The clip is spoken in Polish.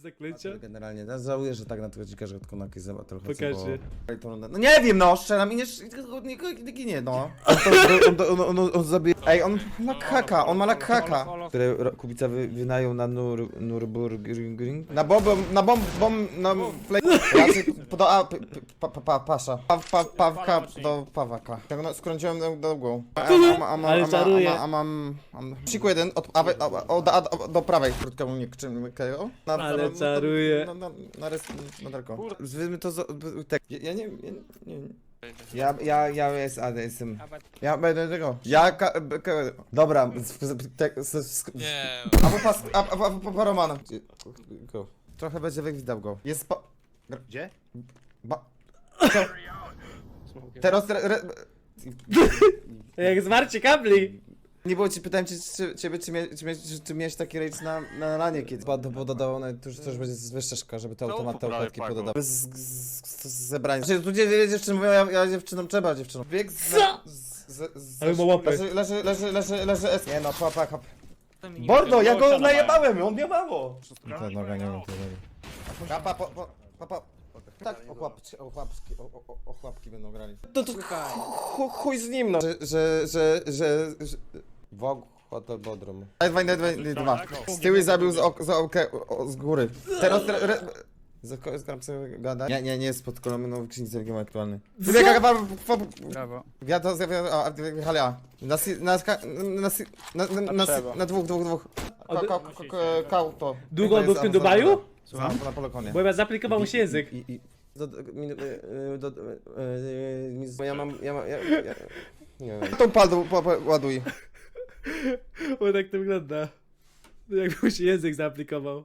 Zaklęcia? Generalnie, ja żałuję, że tak na tego dzika rzadko na jakieś zaba trochę Pokażcie. bo... No nie wiem, no, strzelam i nie, nie, nie, nie ginie, no. On, to, on, on, on, on zabije... Ej, on ma haka, on ma lak haka. Które ro- Kubica wy, wynają na Nur, Nürburgring. Na bomb, na bomb, bomb, na play... Ja ci poda... A, p, p, pa, pa, pa, pasza. Pa, pa, pawka do pawaka. Tak, no, skręciłem do, do głową. A, a, a, a, a, Ale a, czaruje. a, a mam... Siku jeden, od, a, a, a, od, a, a, do prawej. Krótko mu nie krzymy, KO. Na, Ale czaruje. Na, na, na, rys, na daleko. Zwymy to z, tak. Ja, ja nie, ja, nie, nie. Ja, ja, ja jest, ale jestem. Ja będę tego. Ja, ka, b- ka, dobra, z, z, z, z, Nie, a po pas, a, a, a, po- po Romana. Go. Trochę będzie wywidał go. Jest pa... Gdzie? Ba... Teraz re, re, Jak zwarcie kabli! Nie było ci, pytałem cię, czy, ciebie, czy, mia, czy, mia, czy, czy miałeś taki rage na, na lanie kiedy Bo bo dodało, no, to już też będzie wyższa szkoła, żeby te No, automaty układki pago. pododały. Z, z, z, zebrania. Znaczy, tu dzie- dziewczyny mówią, ja, ja dziewczynom trzeba dziewczynom. Bieg z, Co? z, z, z, Ale ma łapy. Leży, leży, leży, leży, leży S. Nie no, papa, hop. Bordo, ja go najebałem, on miał mało. Ta noga nie wiem, Kapa, po, po, papa. Tak, ochłapki, ochłapki, o- o- o- ochłapki będą grali. To, to chu- chuj z nim, no. Że, że, że, że... Wog, hotel Bodrum. Daj, daj, daj, daj, dwa. Z tyłu zabił z, ok, z, okę, o, z góry. Teraz... Re, re, z, z Grabcem gada? Nie, nie, nie jest pod kolumną księdza aktualny. Wybiega, pa, pa, pa, Brawo. Wiadomo, a, wjechali A. Na, si, na, ska- na, si, na, na, na, si, na dwóch, dwóch, dwóch. Ka, ka, ka, ka, kał to. Długo on To był w tym Dubaju? Słucham? Na Polokonie. Bo ja zaaplikował mu się język. I, i, i, do, do, mi- e, do, do, e, mi- bo ja mam, ja mam, ja, ja, nie wiem. Tą padą pa- pa- ładuj. Bo tak to wygląda. Jakby mu się język zaaplikował.